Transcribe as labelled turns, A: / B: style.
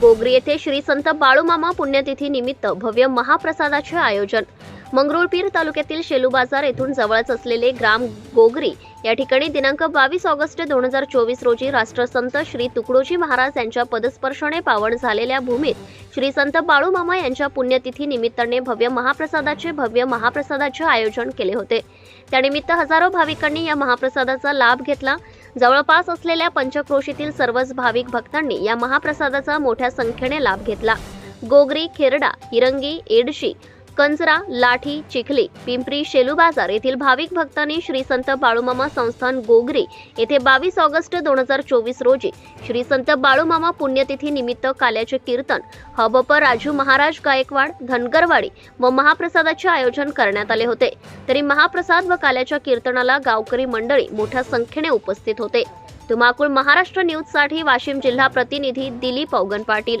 A: गोगरी येथे श्री संत बाळूमामा पुण्यतिथी निमित्त भव्य महाप्रसादाचे आयोजन. मंगरुळपीर तालुक्यातील शेलू बाजार येथून जवळच असलेले ग्राम गोगरी या ठिकाणी दिनांक बावीस ऑगस्ट दोन हजार चोवीस रोजी राष्ट्रसंत श्री तुकडोजी महाराज यांच्या पदस्पर्शाने पावन झालेल्या भूमीत श्री संत बाळूमामा यांच्या पुण्यतिथी निमित्ताने भव्य महाप्रसादाचे भव्य महाप्रसादाचे आयोजन केले होते. त्यानिमित्त हजारो भाविकांनी या महाप्रसादाचा लाभ घेतला. जवळपास असलेल्या पंचक्रोशीतील सर्वच भाविक भक्तांनी या महाप्रसादाचा मोठ्या संख्येने लाभ घेतला. गोगरी खेरडा हिरंगी एडशी कंजरा लाठी चिखली पिंपरी शेलू बाजार येथील भाविक भक्तांनी श्री संत बाळूमामा संस्थान गोगरी येथे बावीस ऑगस्ट दोन हजार चोवीस रोजी श्री संत बाळूमामा पुण्यतिथी निमित्त काल्याचे कीर्तन हबप राजू महाराज गायकवाड धनगरवाडी व महाप्रसादाचे आयोजन करण्यात आले होते. तरी महाप्रसाद व काल्याच्या कीर्तनाला गावकरी मंडळी मोठ्या संख्येने उपस्थित होते. तुमाकूळ महाराष्ट्र न्यूजसाठी वाशिम जिल्हा प्रतिनिधी दिलीप अवगन पाटील.